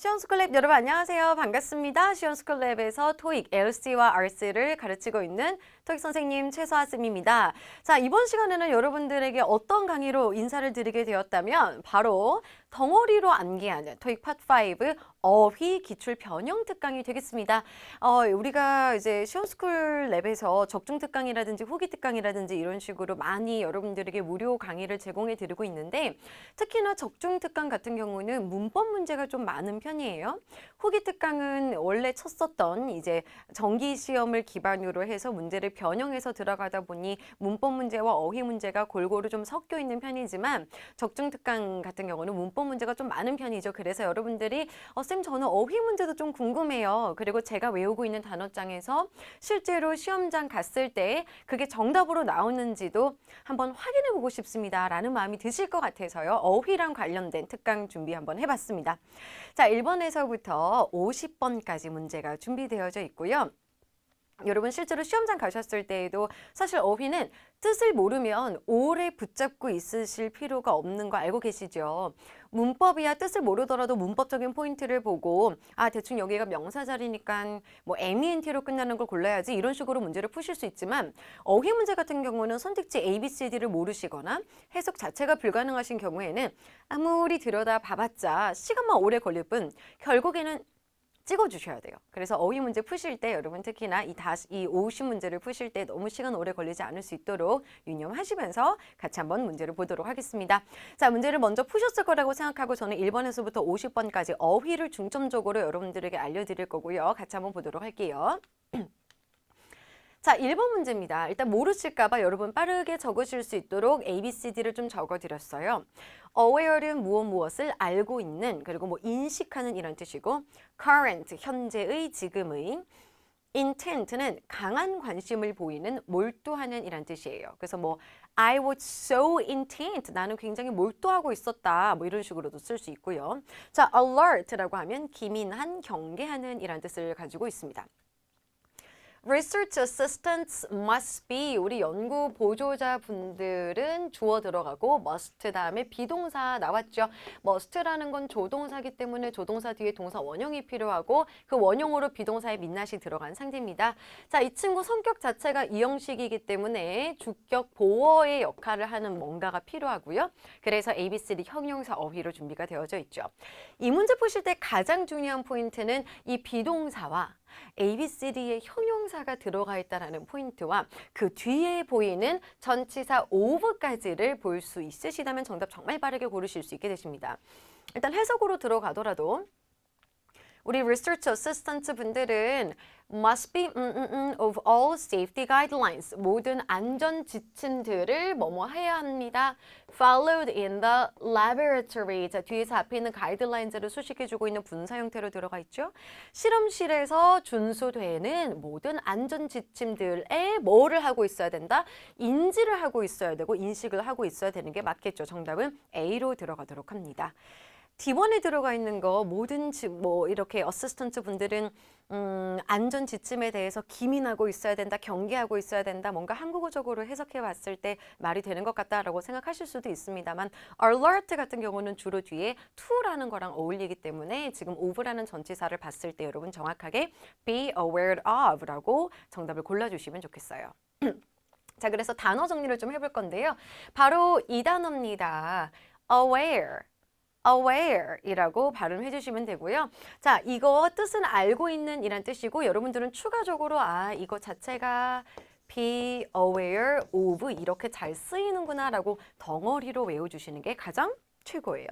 시원스쿨랩 여러분 안녕하세요. 반갑습니다. 시원스쿨랩에서 토익 LC와 RC를 가르치고 있는 토익 선생님 최서아 쌤입니다. 자, 이번 시간에는 여러분들에게 어떤 강의로 인사를 드리게 되었다면 바로 덩어리로 암기하는 토익 파5 어휘 기출 변형 특강이 되겠습니다. 어, 우리가 이제 시험스쿨 랩에서 적중 특강이라든지 후기 특강이라든지 이런 식으로 많이 여러분들에게 무료 강의를 제공해 드리고 있는데 특히나 적중 특강 같은 경우는 문법 문제가 좀 많은 편이에요. 후기 특강은 원래 쳤었던 이제 정기 시험을 기반으로 해서 문제를 변형해서 들어가다 보니 문법 문제와 어휘 문제가 골고루 좀 섞여 있는 편이지만 적중 특강 같은 경우는 문법 문제가 좀 많은 편이죠. 그래서 여러분들이 어, 쌤 저는 어휘 문제도 좀 궁금해요. 그리고 제가 외우고 있는 단어장에서 실제로 시험장 갔을 때 그게 정답으로 나오는지도 한번 확인해 보고 싶습니다. 라는 마음이 드실 것 같아서요. 어휘랑 관련된 특강 준비 한번 해봤습니다. 자, 1번에서부터 50번까지 문제가 준비되어져 있고요. 여러분 실제로 시험장 가셨을 때에도 사실 어휘는 뜻을 모르면 오래 붙잡고 있으실 필요가 없는 거 알고 계시죠? 문법이야 뜻을 모르더라도 문법적인 포인트를 보고 아 대충 여기가 명사 자리니까 뭐 MENT로 끝나는 걸 골라야지 이런 식으로 문제를 푸실 수 있지만 어휘 문제 같은 경우는 선택지 A, B, C, D를 모르시거나 해석 자체가 불가능하신 경우에는 아무리 들여다 봐봤자 시간만 오래 걸릴 뿐 결국에는 찍어주셔야 돼요. 그래서 어휘 문제 푸실 때 여러분 특히나 이 다시 이 50문제를 푸실 때 너무 시간 오래 걸리지 않을 수 있도록 유념하시면서 같이 한번 문제를 보도록 하겠습니다. 자, 문제를 먼저 푸셨을 거라고 생각하고 저는 1번에서부터 50번까지 어휘를 중점적으로 여러분들에게 알려드릴 거고요. 같이 한번 보도록 할게요. 자, 1번 문제입니다. 일단 모르실까봐 여러분 빠르게 적으실 수 있도록 A, B, C, D를 좀 적어드렸어요. aware는 무엇 무엇을 알고 있는 그리고 뭐 인식하는 이런 뜻이고 current, 현재의, 지금의 intent는 강한 관심을 보이는 몰두하는 이란 뜻이에요. 그래서 뭐 I was so intent 나는 굉장히 몰두하고 있었다 뭐 이런 식으로도 쓸 수 있고요. 자 alert라고 하면 기민한 경계하는 이란 뜻을 가지고 있습니다. Research assistants must be 우리 연구 보조자 분들은 주어 들어가고 must 다음에 비동사 나왔죠. must라는 건 조동사기 때문에 조동사 뒤에 동사 원형이 필요하고 그 원형으로 비동사의 민낯이 들어간 상태입니다. 자, 이 친구 성격 자체가 이형식이기 때문에 주격 보어의 역할을 하는 뭔가가 필요하고요. 그래서 ABCD 형용사 어휘로 준비가 되어져 있죠. 이 문제 푸실 때 가장 중요한 포인트는 이 비동사와 ABCD의 형용사가 들어가 있다는 포인트와 그 뒤에 보이는 전치사 of까지를 볼 수 있으시다면 정답 정말 빠르게 고르실 수 있게 되십니다. 일단 해석으로 들어가더라도 우리 research assistant 분들은 must be 음, 음, 음, of all safety guidelines 모든 안전 지침들을 뭐뭐 해야 합니다. followed in the laboratory 자 뒤에서 앞에 있는 가이드라인즈를 수식해주고 있는 분사 형태로 들어가 있죠. 실험실에서 준수되는 모든 안전 지침들에 뭐를 하고 있어야 된다? 인지를 하고 있어야 되고 인식을 하고 있어야 되는 게 맞겠죠. 정답은 A로 들어가도록 합니다. D번에 들어가 있는 거 모든 지, 뭐 이렇게 어시스턴트 분들은 음, 안전 지침에 대해서 기민하고 있어야 된다, 경계하고 있어야 된다, 뭔가 한국어적으로 해석해 봤을 때 말이 되는 것 같다라고 생각하실 수도 있습니다만 alert 같은 경우는 주로 뒤에 to라는 거랑 어울리기 때문에 지금 of라는 전치사를 봤을 때 여러분 정확하게 be aware of라고 정답을 골라주시면 좋겠어요. 자, 그래서 단어 정리를 좀 해볼 건데요. 바로 이 단어입니다. aware. Aware이라고 발음해 주시면 되고요. 자, 이거 뜻은 알고 있는 이란 뜻이고 여러분들은 추가적으로 아, 이거 자체가 be aware of 이렇게 잘 쓰이는구나 라고 덩어리로 외워주시는 게 가장 최고예요.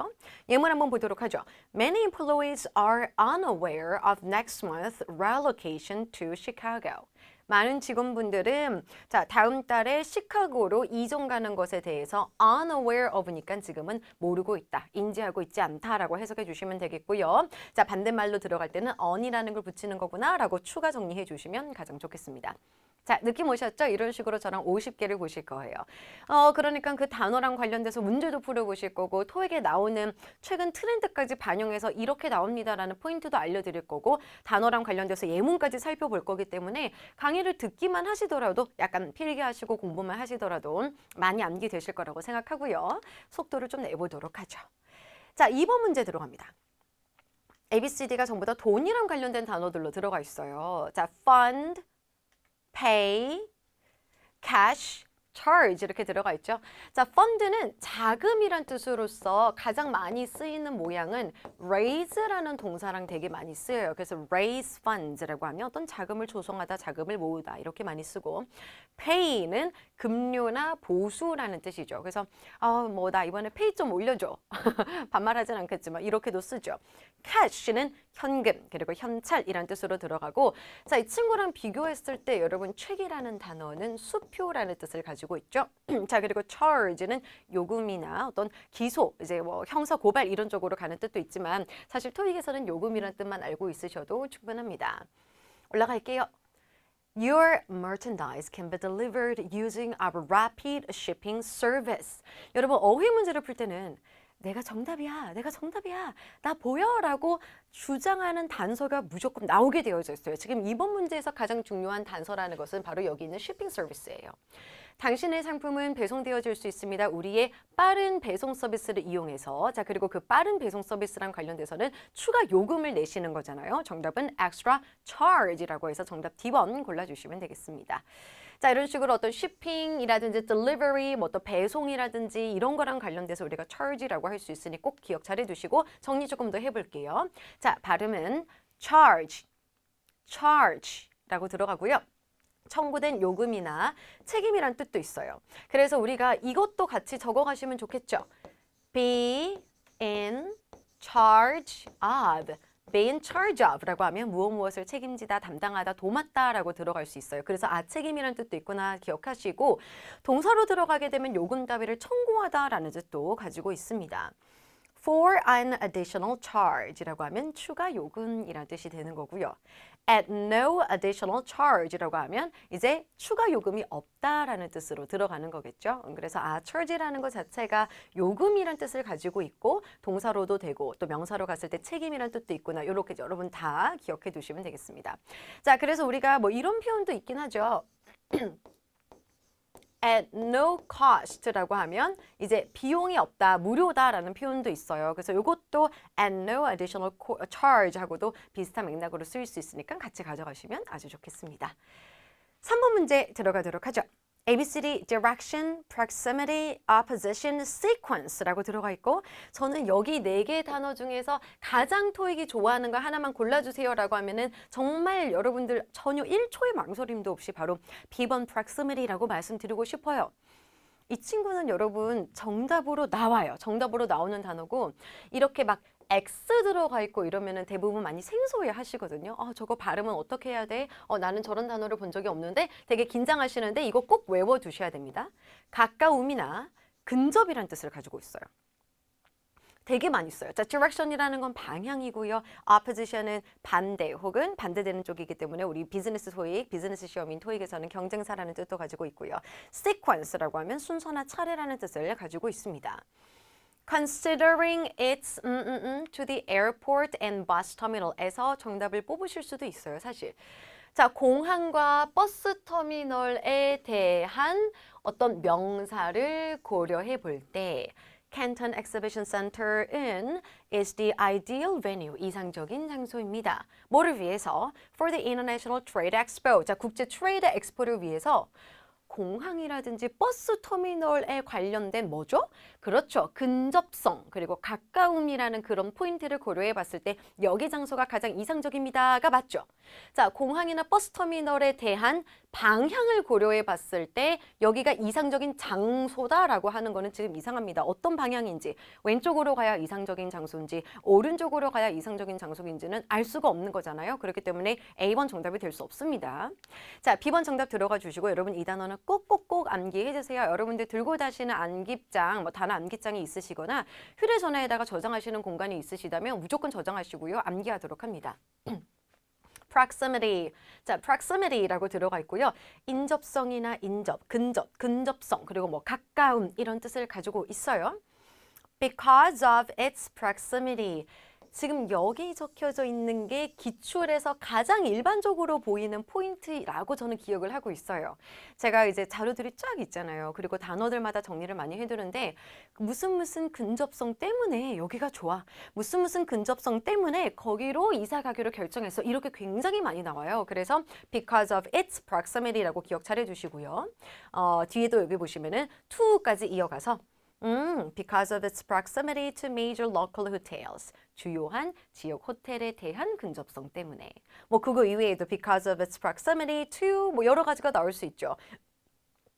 예문 한번 보도록 하죠. Many employees are unaware of next month's relocation to Chicago. 많은 직원분들은 자 다음 달에 시카고로 이전 가는 것에 대해서 unaware of니까 지금은 모르고 있다, 인지하고 있지 않다라고 해석해 주시면 되겠고요. 자 반대말로 들어갈 때는 on이라는 걸 붙이는 거구나라고 추가 정리해 주시면 가장 좋겠습니다. 자, 느낌 오셨죠? 이런 식으로 저랑 50개를 보실 거예요. 어, 그러니까 그 단어랑 관련돼서 문제도 풀어보실 거고, 토익에 나오는 최근 트렌드까지 반영해서 이렇게 나옵니다라는 포인트도 알려드릴 거고, 단어랑 관련돼서 예문까지 살펴볼 거기 때문에 강의 를 듣기만 하시더라도 약간 필기하시고 공부만 하시더라도 많이 암기되실 거라고 생각하고요. 속도를 좀 내보도록 하죠. 자, 2번 문제 들어갑니다. ABCD가 전부 다 돈이랑 관련된 단어들로 들어가 있어요. 자, fund, pay, cash, charge 이렇게 들어가 있죠. 자, fund는 자금이란 뜻으로서 가장 많이 쓰이는 모양은 raise라는 동사랑 되게 많이 쓰여요. 그래서 raise funds라고 하면 어떤 자금을 조성하다, 자금을 모으다 이렇게 많이 쓰고 pay는 급료나 보수라는 뜻이죠. 그래서 아, 뭐나 이번에 페이 좀 올려줘. 반말하진 않겠지만 이렇게도 쓰죠. cash는 현금 그리고 현찰이란 뜻으로 들어가고 자, 이 친구랑 비교했을 때 여러분 책이라는 단어는 수표라는 뜻을 가지고 있죠. 자, 그리고 charge는 요금이나 어떤 기소, 이제 뭐 형사 고발 이런 쪽으로 가는 뜻도 있지만 사실 토익에서는 요금이라는 뜻만 알고 있으셔도 충분합니다. 올라갈게요. Your merchandise can be delivered using our rapid shipping service. 여러분 어휘 문제를 풀 때는 내가 정답이야, 내가 정답이야, 나 보여라고 주장하는 단서가 무조건 나오게 되어져 있어요. 지금 이번 문제에서 가장 중요한 단서라는 것은 바로 여기 있는 shipping service예요. 당신의 상품은 배송되어질 수 있습니다. 우리의 빠른 배송 서비스를 이용해서 자 그리고 그 빠른 배송 서비스랑 관련돼서는 추가 요금을 내시는 거잖아요. 정답은 extra charge라고 해서 정답 D번 골라주시면 되겠습니다. 자 이런 식으로 어떤 shipping이라든지 delivery, 뭐 또 배송이라든지 이런 거랑 관련돼서 우리가 charge라고 할 수 있으니 꼭 기억 잘 해두시고 정리 조금 더 해볼게요. 자 발음은 charge, charge라고 들어가고요. 청구된 요금이나 책임이란 뜻도 있어요. 그래서 우리가 이것도 같이 적어가시면 좋겠죠. Be in charge of. Be in charge of라고 하면 무엇 무엇을 책임지다, 담당하다, 도맡다라고 들어갈 수 있어요. 그래서 아 책임이란 뜻도 있구나 기억하시고 동사로 들어가게 되면 요금 따위를 청구하다라는 뜻도 가지고 있습니다. for an additional charge라고 하면 추가 요금이라는 뜻이 되는 거고요. At no additional charge라고 하면 이제 추가 요금이 없다라는 뜻으로 들어가는 거겠죠. 음, 그래서 아 charge라는 것 자체가 요금이란 뜻을 가지고 있고 동사로도 되고 또 명사로 갔을 때 책임이란 뜻도 있구나. 이렇게 여러분 다 기억해 두시면 되겠습니다. 자, 그래서 우리가 뭐 이런 표현도 있긴 하죠. at no cost라고 하면 이제 비용이 없다, 무료다라는 표현도 있어요. 그래서 이것도 at no additional co- charge하고도 비슷한 맥락으로 쓰일 수 있으니까 같이 가져가시면 아주 좋겠습니다. 3번 문제 들어가도록 하죠. ABCD direction, proximity, opposition, sequence라고 들어가 있고 저는 여기 네 개의 단어 중에서 가장 토익이 좋아하는 거 하나만 골라주세요라고 하면은 정말 여러분들 전혀 1초의 망설임도 없이 바로 B번 proximity라고 말씀드리고 싶어요. 이 친구는 여러분 정답으로 나와요. 정답으로 나오는 단어고 이렇게 막 X 들어가 있고 이러면은 대부분 많이 생소해 하시거든요. 어, 저거 발음은 어떻게 해야 돼? 어, 나는 저런 단어를 본 적이 없는데 되게 긴장하시는데 이거 꼭 외워 두셔야 됩니다. 가까움이나 근접이란 뜻을 가지고 있어요. 되게 많이 써요. 자, direction이라는 건 방향이고요. opposition은 반대 혹은 반대되는 쪽이기 때문에 우리 비즈니스 토익, 비즈니스 시험인 토익에서는 경쟁사라는 뜻도 가지고 있고요. sequence라고 하면 순서나 차례라는 뜻을 가지고 있습니다. Considering its 음, 음, 음, to the airport and bus terminal에서 정답을 뽑으실 수도 있어요, 사실. 자, 공항과 버스 터미널에 대한 어떤 명사를 고려해 볼 때 Canton Exhibition Center은 is the ideal venue, 이상적인 장소입니다. 뭐를 위해서? For the International Trade Expo, 자, 국제 트레이드 엑스포를 위해서 공항이라든지 버스 터미널에 관련된 뭐죠? 그렇죠. 근접성 그리고 가까움이라는 그런 포인트를 고려해 봤을 때 여기 장소가 가장 이상적입니다가 맞죠. 자, 공항이나 버스 터미널에 대한 방향을 고려해 봤을 때 여기가 이상적인 장소다라고 하는 거는 지금 이상합니다. 어떤 방향인지 왼쪽으로 가야 이상적인 장소인지 오른쪽으로 가야 이상적인 장소인지는 알 수가 없는 거잖아요. 그렇기 때문에 A번 정답이 될 수 없습니다. 자, B번 정답 들어가 주시고 여러분 이 단어는 꼭꼭꼭 암기해 주세요. 여러분들 들고 다시는 암기장, 뭐 단어 암기장이 있으시거나 휴대전화에다가 저장하시는 공간이 있으시다면 무조건 저장하시고요. 암기하도록 합니다. proximity. 자, proximity라고 들어가 있고요. 인접성이나 인접, 근접, 근접성, 그리고 뭐 가까움 이런 뜻을 가지고 있어요. Because of its proximity. 지금 여기 적혀져 있는 게 기출에서 가장 일반적으로 보이는 포인트라고 저는 기억을 하고 있어요. 제가 이제 자료들이 쫙 있잖아요. 그리고 단어들마다 정리를 많이 해두는데 무슨 무슨 근접성 때문에 여기가 좋아. 무슨 무슨 근접성 때문에 거기로 이사 가기로 결정했어. 이렇게 굉장히 많이 나와요. 그래서 because of its proximity라고 기억 잘 해주시고요. 어, 뒤에도 여기 보시면은 to까지 이어가서 음, because of its proximity to major local hotels. 주요한 지역 호텔에 대한 근접성 때문에. 뭐 그거 이외에도 because of its proximity to 뭐 여러 가지가 나올 수 있죠.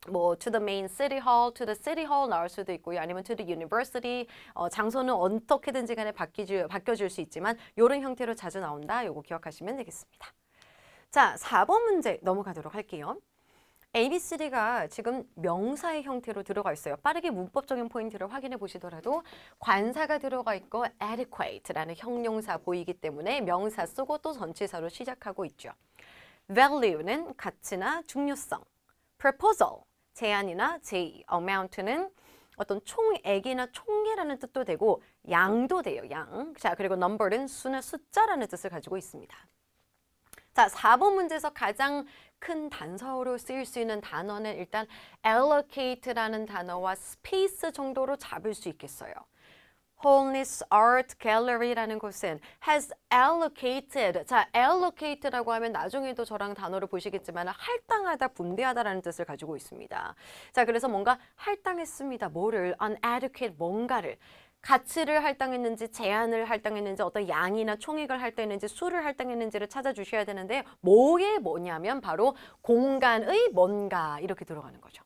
뭐 to the main city hall, to the city hall 나올 수도 있고요. 아니면 to the university. 어, 장소는 어떻게든지 간에 바뀌주, 바뀌어질 수 있지만 이런 형태로 자주 나온다. 요거 기억하시면 되겠습니다. 자, 4번 문제 넘어가도록 할게요. ABCD가 지금 명사의 형태로 들어가 있어요. 빠르게 문법적인 포인트를 확인해 보시더라도 관사가 들어가 있고 adequate라는 형용사 보이기 때문에 명사 쓰고 또 전치사로 시작하고 있죠. value는 가치나 중요성, proposal 제안이나 제의, amount는 어떤 총액이나 총계라는 뜻도 되고 양도 돼요. 양. 자, 그리고 number는 수나 숫자라는 뜻을 가지고 있습니다. 자, 4번 문제에서 가장 큰 단서로 쓰일 수 있는 단어는 일단 allocate라는 단어와 space 정도로 잡을 수 있겠어요. Holness Art Gallery라는 곳은 has allocated. 자, allocated라고 하면 나중에도 저랑 단어를 보시겠지만 할당하다, 분배하다라는 뜻을 가지고 있습니다. 자, 그래서 뭔가 할당했습니다. 뭐를 unadequate 뭔가를 가치를 할당했는지 제한을 할당했는지 어떤 양이나 총액을 할당했는지 수를 할당했는지를 찾아주셔야 되는데 뭐에 뭐냐면 바로 공간의 뭔가 이렇게 들어가는 거죠.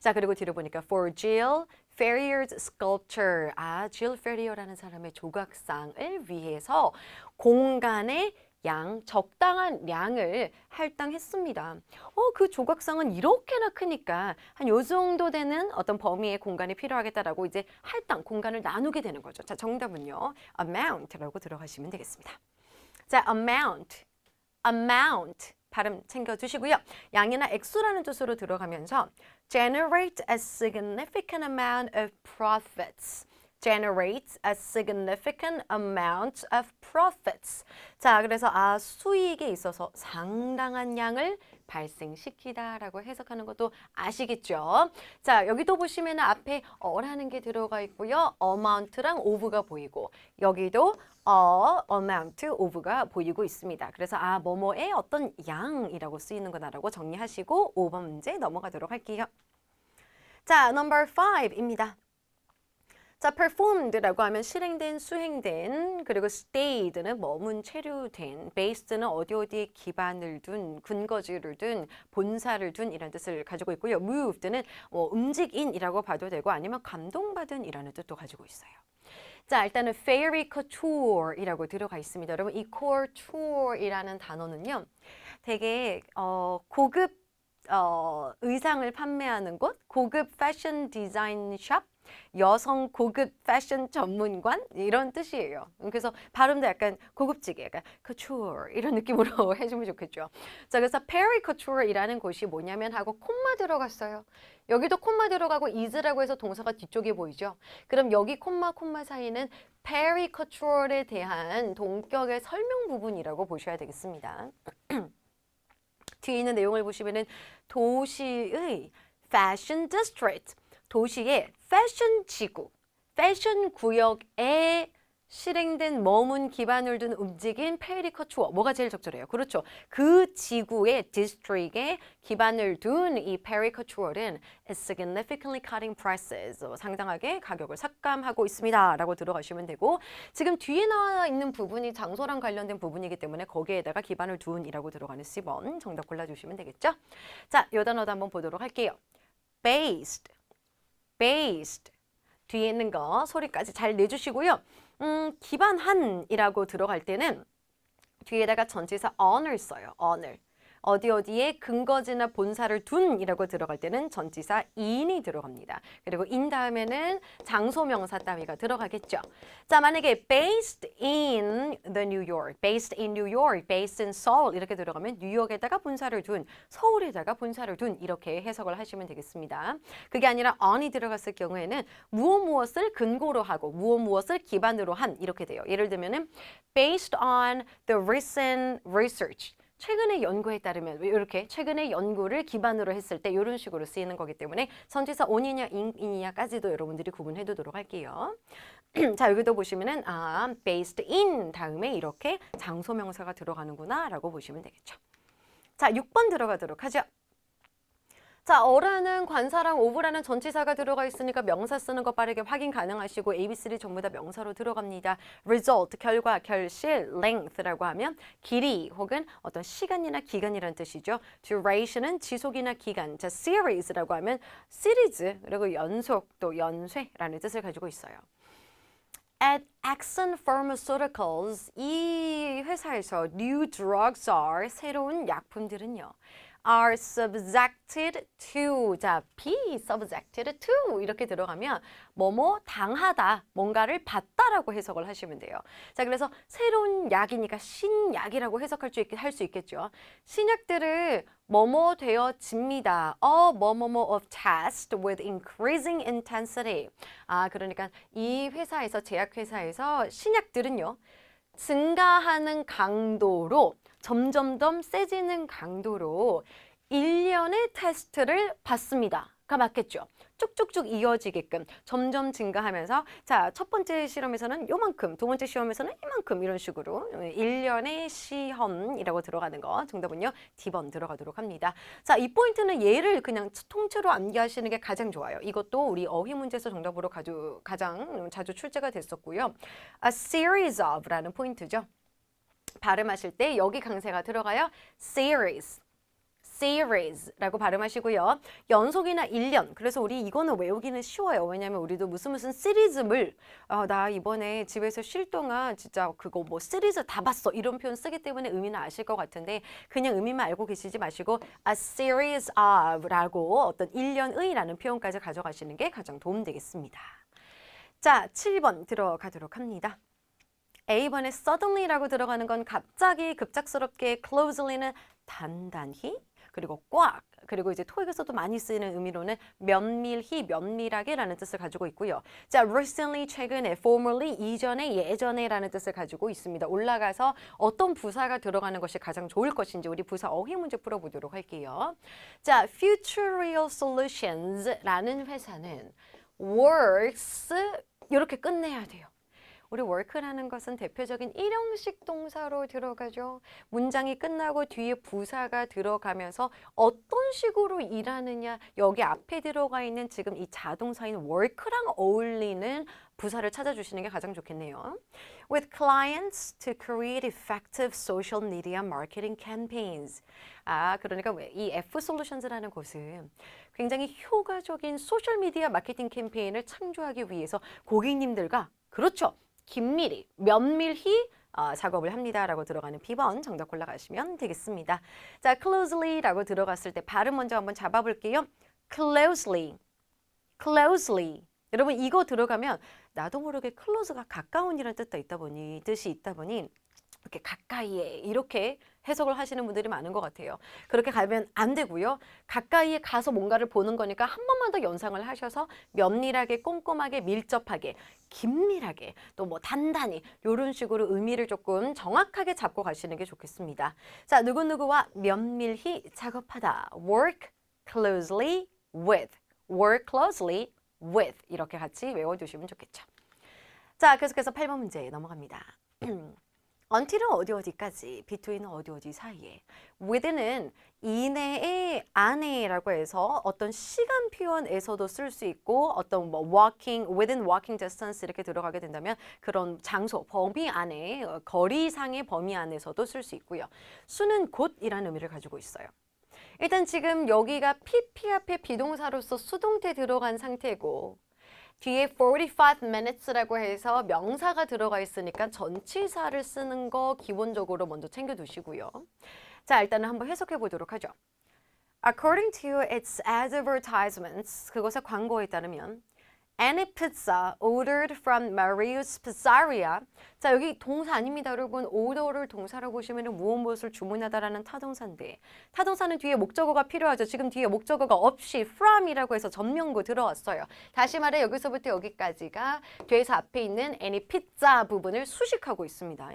자 그리고 뒤로 보니까 for Jill Ferrier's sculpture 아 Jill Ferrier라는 사람의 조각상을 위해서 공간의 양, 적당한 양을 할당했습니다. 어, 그 조각상은 이렇게나 크니까 한 요 정도 되는 어떤 범위의 공간이 필요하겠다라고 이제 할당, 공간을 나누게 되는 거죠. 자, 정답은요. amount라고 들어가시면 되겠습니다. 자, amount, amount 발음 챙겨주시고요. 양이나 액수라는 뜻으로 들어가면서 generate a significant amount of profits. Generates a significant amount of profits. 자, 그래서 아 수익에 있어서 상당한 양을 발생시키다라고 해석하는 것도 아시겠죠? 자, 여기도 보시면 앞에 어라는 게 들어가 있고요. amount랑 of가 보이고 여기도 어, amount, of가 보이고 있습니다. 그래서 아 뭐뭐의 어떤 양이라고 쓰이는 거다라고 정리하시고 5번 문제 넘어가도록 할게요. 자, number 5입니다. 자, performed라고 하면 실행된, 수행된, 그리고 stayed는 머문, 체류된, based는 어디 어디에 기반을 둔, 근거지를 둔, 본사를 둔 이라는 뜻을 가지고 있고요. moved는 뭐 움직인이라고 봐도 되고 아니면 감동받은이라는 뜻도 가지고 있어요. 자, 일단은 fairy couture이라고 들어가 있습니다. 여러분, 이 couture이라는 단어는요, 되게 어, 고급 어, 의상을 판매하는 곳, 고급 패션 디자인 샵, 여성 고급 패션 전문관 이런 뜻이에요. 그래서 발음도 약간 고급지게 약간 couture 이런 느낌으로 해주면 좋겠죠. 자, 그래서 Perry Couture이라는 곳이 뭐냐면 하고 콤마 들어갔어요. 여기도 콤마 들어가고 is라고 해서 동사가 뒤쪽에 보이죠. 그럼 여기 콤마 콤마 사이는 Perry Couture에 대한 동격의 설명 부분이라고 보셔야 되겠습니다. 뒤에 있는 내용을 보시면은 도시의 fashion district 도시의 패션 지구, 패션 구역에 실행된 머문 기반을 둔 움직인 페리커추어 뭐가 제일 적절해요? 그렇죠. 그 지구의 디스트릭에 기반을 둔 이 페리커추어는 significantly cutting prices 상당하게 가격을 삭감하고 있습니다 라고 들어가시면 되고 지금 뒤에 나와 있는 부분이 장소랑 관련된 부분이기 때문에 거기에다가 기반을 둔이라고 들어가는 C번 정답 골라주시면 되겠죠. 자, 요 단어도 한번 보도록 할게요. based based 뒤에 있는 거 소리까지 잘 내주시고요. 음, 기반한이라고 들어갈 때는 뒤에다가 전치사 on을 써요. on을. 어디 어디에 근거지나 본사를 둔이라고 들어갈 때는 전치사 in이 들어갑니다. 그리고 in 다음에는 장소 명사 따위가 들어가겠죠. 자, 만약에 based in the New York, based in New York, based in Seoul 이렇게 들어가면 뉴욕에다가 본사를 둔, 서울에다가 본사를 둔 이렇게 해석을 하시면 되겠습니다. 그게 아니라 on이 들어갔을 경우에는 무엇 무엇을 근거로 하고 무엇 무엇을 기반으로 한 이렇게 돼요. 예를 들면은 based on the recent research 최근의 연구에 따르면 이렇게 최근의 연구를 기반으로 했을 때 이런 식으로 쓰이는 거기 때문에 선지사 on이냐 in이냐까지도 여러분들이 구분해 두도록 할게요. 자 여기도 보시면은 아 based in 다음에 이렇게 장소 명사가 들어가는구나 라고 보시면 되겠죠. 자 6번 들어가도록 하죠. 자, 어라는 관사랑 오브라는 전치사가 들어가 있으니까 명사 쓰는 거 빠르게 확인 가능하시고 A, B, C를 전부 다 명사로 들어갑니다. result, 결과, 결실, length라고 하면 길이 혹은 어떤 시간이나 기간이라는 뜻이죠. duration은 지속이나 기간. 자, series라고 하면 시리즈 그리고 연속 또 연쇄라는 뜻을 가지고 있어요. At Axon Pharmaceuticals 이 회사에서 new drugs are 새로운 약품들은요. Are subjected to 자 be subjected to 이렇게 들어가면 뭐뭐 당하다 뭔가를 받다라고 해석을 하시면 돼요. 자 그래서 새로운 약이니까 신약이라고 해석할 수 있게 할수 있겠죠. 신약들을 뭐뭐 되어집니다. 어 뭐뭐뭐 of test with increasing intensity. 아 그러니까 이 회사에서 제약 회사에서 신약들은요. 증가하는 강도로 점점점 세지는 강도로 1년의 테스트를 받습니다. 가 맞겠죠. 쭉쭉쭉 이어지게끔 점점 증가하면서 자, 첫 번째 실험에서는 요만큼, 두 번째 시험에서는 이만큼 이런 식으로 1년의 시험이라고 들어가는 거 정답은요. D번 들어가도록 합니다. 자, 이 포인트는 얘를 그냥 통째로 암기하시는 게 가장 좋아요. 이것도 우리 어휘 문제에서 정답으로 가장 자주 출제가 됐었고요. A series of라는 포인트죠. 발음하실 때 여기 강세가 들어가요. series. series라고 발음하시고요. 연속이나 1년. 그래서 우리 이거는 외우기는 쉬워요. 왜냐면 우리도 무슨 무슨 시리즈물 아, 나 이번에 집에서 쉴 동안 진짜 그거 뭐 시리즈 다 봤어. 이런 표현 쓰기 때문에 의미는 아실 것 같은데 그냥 의미만 알고 계시지 마시고 a series of라고 어떤 1년의라는 표현까지 가져가시는 게 가장 도움되겠습니다. 자, 7번 들어가도록 합니다. A번에 suddenly라고 들어가는 건 갑자기 급작스럽게 closely는 단단히 그리고 꽉 그리고 이제 토익에서도 많이 쓰이는 의미로는 면밀히 면밀하게라는 뜻을 가지고 있고요. 자, recently 최근에, formerly 이전에, 예전에라는 뜻을 가지고 있습니다. 올라가서 어떤 부사가 들어가는 것이 가장 좋을 것인지 우리 부사 어휘 문제 풀어보도록 할게요. 자, Futureal Solutions라는 회사는 works 이렇게 끝내야 돼요. 우리 work라는 것은 대표적인 일형식 동사로 들어가죠. 문장이 끝나고 뒤에 부사가 들어가면서 어떤 식으로 일하느냐 여기 앞에 들어가 있는 지금 이 자동사인 work랑 어울리는 부사를 찾아주시는 게 가장 좋겠네요. With clients to create effective social media marketing campaigns. 아, 그러니까 왜이 F 솔루션즈라는 곳은 굉장히 효과적인 소셜 미디어 마케팅 캠페인을 창조하기 위해서 고객님들과 그렇죠. 긴밀히, 면밀히 어, 작업을 합니다라고 들어가는 B번 정답 골라가시면 되겠습니다. 자, closely라고 들어갔을 때 발음 먼저 한번 잡아볼게요. closely, closely. 여러분 이거 들어가면 나도 모르게 close가 가까운이라는 뜻도 있다 보니 뜻이 있다 보니 이렇게 가까이에 이렇게 해석을 하시는 분들이 많은 것 같아요. 그렇게 가면 안 되고요. 가까이에 가서 뭔가를 보는 거니까 한 번만 더 연상을 하셔서 면밀하게, 꼼꼼하게, 밀접하게, 긴밀하게, 또 뭐 단단히 이런 식으로 의미를 조금 정확하게 잡고 가시는 게 좋겠습니다. 자, 누구누구와 면밀히 작업하다. work closely with. work closely with. 이렇게 같이 외워두시면 좋겠죠. 자, 계속해서 8번 문제 넘어갑니다. until은 어디 어디까지, between은 어디 어디 사이에, within은 이내에, 안에라고 해서 어떤 시간 표현에서도 쓸 수 있고 어떤 뭐 walking, within walking distance 이렇게 들어가게 된다면 그런 장소, 범위 안에, 어, 거리상의 범위 안에서도 쓸 수 있고요. 수는 곧이라는 의미를 가지고 있어요. 일단 지금 여기가 PP 앞에 비동사로서 수동태 들어간 상태고 뒤에 45 minutes라고 해서 명사가 들어가 있으니까 전치사를 쓰는 거 기본적으로 먼저 챙겨 두시고요. 자, 일단은 한번 해석해 보도록 하죠. According to its advertisements, 그것의 광고에 따르면 any pizza ordered from Mario's Pizzeria. 자, 여기 동사 아닙니다, 여러분. order를 동사라고 보시면 무엇 무엇을 주문하다라는 타동사인데 타동사는 뒤에 목적어가 필요하죠. 지금 뒤에 목적어가 없이 from이라고 해서 전명구 들어왔어요. 다시 말해 여기서부터 여기까지가 뒤에서 앞에 있는 any pizza 부분을 수식하고 있습니다.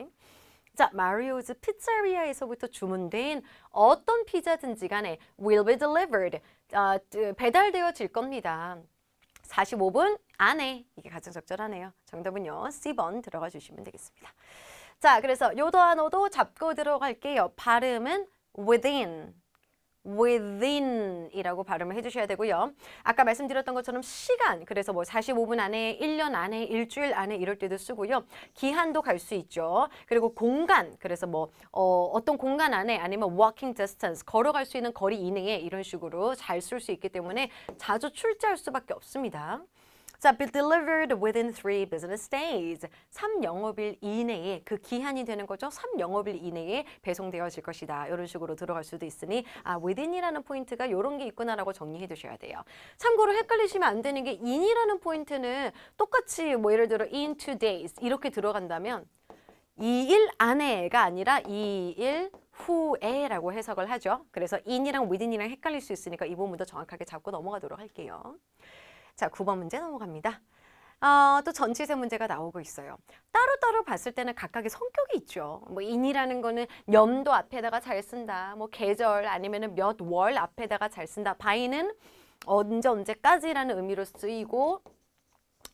자, 마리오즈 피자리아에서부터 주문된 어떤 피자든지 간에 will be delivered, 아, 뜨- 배달되어질 겁니다. 45분 안에 이게 가장 적절하네요. 정답은요. C번 들어가 주시면 되겠습니다. 자, 그래서 요 단어도 잡고 들어갈게요. 발음은 within. Within이라고 발음을 해주셔야 되고요. 아까 말씀드렸던 것처럼 시간, 그래서 뭐 45분 안에, 1년 안에, 일주일 안에 이럴 때도 쓰고요. 기한도 갈 수 있죠. 그리고 공간, 그래서 뭐 어, 어떤 공간 안에 아니면 walking distance, 걸어갈 수 있는 거리 이내에 이런 식으로 잘 쓸 수 있기 때문에 자주 출제할 수밖에 없습니다. 자, be delivered within three business days. 3영업일 이내에 그 기한이 되는 거죠. 3영업일 이내에 배송되어질 것이다. 이런 식으로 들어갈 수도 있으니 아, within이라는 포인트가 이런 게 있구나라고 정리해 두셔야 돼요. 참고로 헷갈리시면 안 되는 게 in이라는 포인트는 똑같이 뭐 예를 들어 in two days 이렇게 들어간다면 2일 안에가 아니라 2일 후에라고 해석을 하죠. 그래서 in이랑 within이랑 헷갈릴 수 있으니까 이 부분도 정확하게 잡고 넘어가도록 할게요. 자, 9번 문제 넘어갑니다. 어, 또 전치사 문제가 나오고 있어요. 따로따로 봤을 때는 각각의 성격이 있죠. 뭐 인이라는 거는 연도 앞에다가 잘 쓴다. 뭐 계절 아니면은 몇 월 앞에다가 잘 쓴다. 바이는 언제 언제까지라는 의미로 쓰이고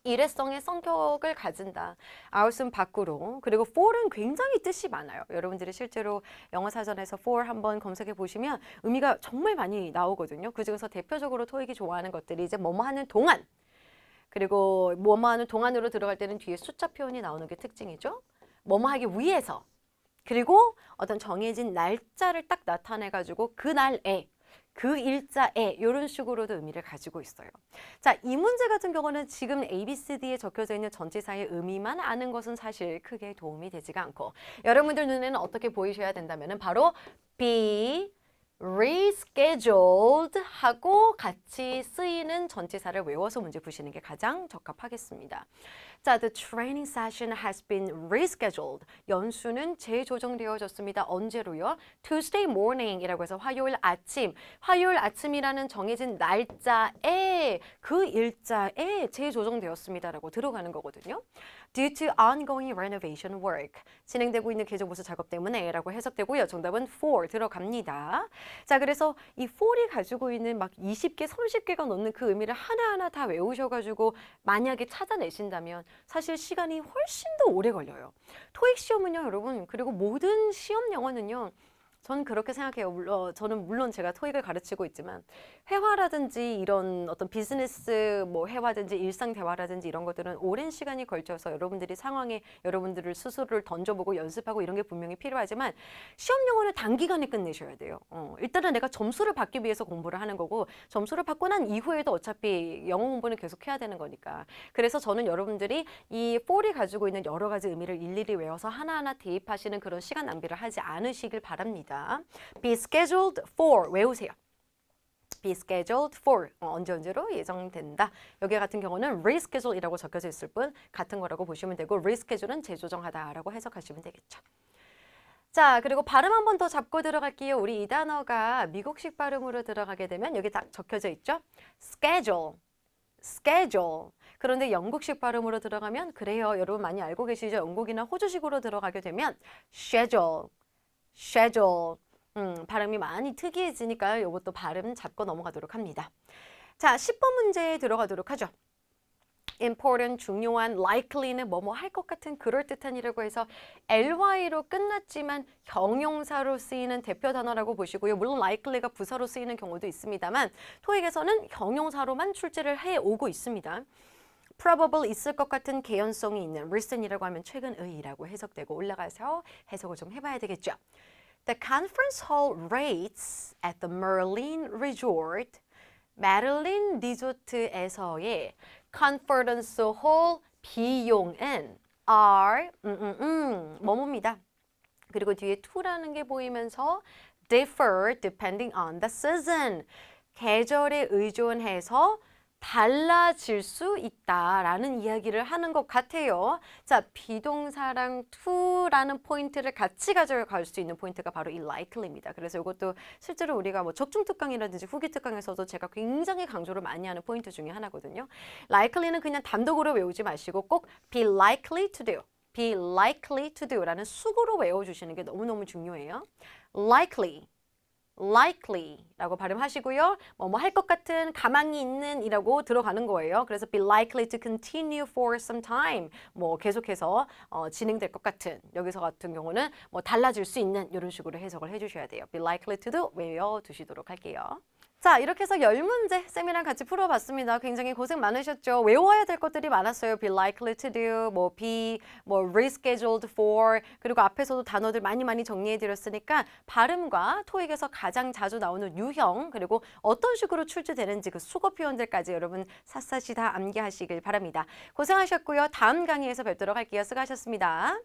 일회성의 성격을 가진다. 아웃은 밖으로. 그리고 for은 굉장히 뜻이 많아요. 여러분들이 실제로 영어 사전에서 for 한번 검색해 보시면 의미가 정말 많이 나오거든요. 그중에서 대표적으로 토익이 좋아하는 것들이 이제 뭐뭐 하는 동안 그리고 뭐뭐 하는 동안으로 들어갈 때는 뒤에 숫자 표현이 나오는 게 특징이죠. 뭐뭐 하기 위해서 그리고 어떤 정해진 날짜를 딱 나타내 가지고 그 날에 그 일자에 이런 식으로도 의미를 가지고 있어요. 자, 이 문제 같은 경우는 지금 A, B, C, D에 적혀져 있는 전치사의 의미만 아는 것은 사실 크게 도움이 되지가 않고 여러분들 눈에는 어떻게 보이셔야 된다면은 바로 be rescheduled 하고 같이 쓰이는 전치사를 외워서 문제 푸시는 게 가장 적합하겠습니다. 자, the training session has been rescheduled. 연수는 재조정되어졌습니다. 언제로요? Tuesday morning이라고 해서 화요일 아침. 화요일 아침이라는 정해진 날짜에 그 일자에 재조정되었습니다라고 들어가는 거거든요. Due to ongoing renovation work. 진행되고 있는 개조 보수 작업 때문에라고 해석되고요. 정답은 for 들어갑니다. 자, 그래서 이 for이 가지고 있는 막 20개, 30개가 넘는 그 의미를 하나하나 다 외우셔 가지고 만약에 찾아내신다면 사실 시간이 훨씬 더 오래 걸려요. 토익 시험은요, 여러분, 그리고 모든 시험 영어는요, 저는 그렇게 생각해요. 물론 저는 물론 제가 토익을 가르치고 있지만 회화라든지 이런 어떤 비즈니스 뭐 회화든지 일상 대화라든지 이런 것들은 오랜 시간이 걸쳐서 여러분들이 상황에 여러분들을 스스로를 던져보고 연습하고 이런 게 분명히 필요하지만 시험 영어는 단기간에 끝내셔야 돼요. 어, 일단은 내가 점수를 받기 위해서 공부를 하는 거고 점수를 받고 난 이후에도 어차피 영어 공부는 계속 해야 되는 거니까. 그래서 저는 여러분들이 이 for이 가지고 있는 여러 가지 의미를 일일이 외워서 하나하나 대입하시는 그런 시간 낭비를 하지 않으시길 바랍니다. Be scheduled for 외우세요. be scheduled for 어, 언제 언제로 예정된다. 여기 같은 경우는 reschedule이라고 적혀져 있을 뿐 같은 거라고 보시면 되고 reschedule은 재조정하다라고 해석하시면 되겠죠. 자, 그리고 발음 한 번 더 잡고 들어갈게요. 우리 이 단어가 미국식 발음으로 들어가게 되면 여기 딱 적혀져 있죠. schedule, schedule. 그런데 영국식 발음으로 들어가면 그래요. 여러분 많이 알고 계시죠? 영국이나 호주식으로 들어가게 되면 schedule, schedule. 음, 발음이 많이 특이해지니까요. 이것도 발음 잡고 넘어가도록 합니다. 자, 10번 문제에 들어가도록 하죠. important, 중요한, likely는 뭐뭐 할 것 같은 그럴듯한이라고 해서 ly로 끝났지만 형용사로 쓰이는 대표 단어라고 보시고요. 물론 likely가 부사로 쓰이는 경우도 있습니다만 토익에서는 형용사로만 출제를 해 오고 있습니다. Probable 있을 것 같은 개연성이 있는 recent이라고 하면 최근의라고 해석되고 올라가서 해석을 좀 해봐야 되겠죠. The conference hall rates at the Merlin Resort, 메릴린 리조트에서의 컨퍼런스 홀 비용은 are 음, 음, 음, 뭐뭐입니다. 그리고 뒤에 to라는 게 보이면서 differ depending on the season. 계절에 의존해서 달라질 수 있다라는 이야기를 하는 것 같아요. 자, 비동사랑 to라는 포인트를 같이 가져갈 수 있는 포인트가 바로 이 likely입니다. 그래서 이것도 실제로 우리가 뭐 적중 특강이라든지 후기 특강에서도 제가 굉장히 강조를 많이 하는 포인트 중에 하나거든요. likely는 그냥 단독으로 외우지 마시고 꼭 be likely to do, be likely to do라는 수구로 외워주시는 게 너무너무 중요해요. likely, likely라고 발음하시고요. 뭐 뭐 할 것 같은 가망이 있는 이라고 들어가는 거예요. 그래서 be likely to continue for some time. 뭐 계속해서 어, 진행될 것 같은 여기서 같은 경우는 뭐 달라질 수 있는 이런 식으로 해석을 해주셔야 돼요. be likely to도 외워두시도록 할게요. 자, 이렇게 해서 열 문제 쌤이랑 같이 풀어봤습니다. 굉장히 고생 많으셨죠? 외워야 될 것들이 많았어요. be likely to do, 뭐 be, 뭐 rescheduled for, 그리고 앞에서도 단어들 많이 많이 정리해드렸으니까 발음과 토익에서 가장 자주 나오는 유형, 그리고 어떤 식으로 출제되는지 그 수거 표현들까지 여러분 샅샅이 다 암기하시길 바랍니다. 고생하셨고요. 다음 강의에서 뵙도록 할게요. 수고하셨습니다.